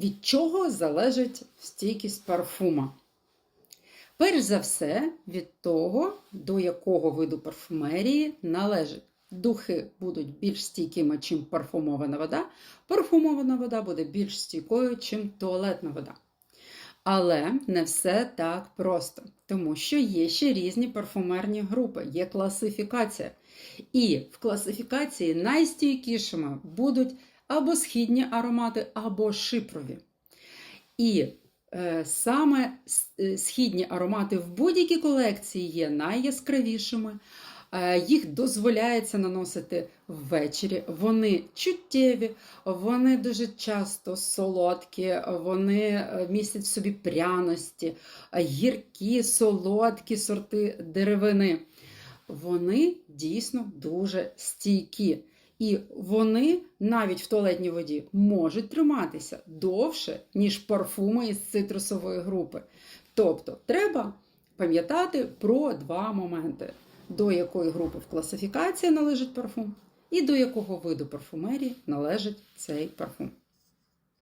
Від чого залежить стійкість парфума? Перш за все, від того, до якого виду парфумерії належить. Духи будуть більш стійкими, чим парфумована вода. Парфумована вода буде більш стійкою, чим туалетна вода. Але не все так просто, тому що є ще різні парфумерні групи, є класифікація. І в класифікації найстійкішими будуть або східні аромати, або шипрові. І е, саме е, східні аромати в будь-якій колекції є найяскравішими. Е, Їх дозволяється наносити ввечері. Вони чуттєві, вони дуже часто солодкі, вони е, містять в собі пряності, гіркі, солодкі сорти деревини. Вони дійсно дуже стійкі. І вони навіть в туалетній воді можуть триматися довше, ніж парфуми із цитрусової групи. Тобто треба пам'ятати про два моменти: до якої групи в класифікації належить парфум, і до якого виду парфумерії належить цей парфум.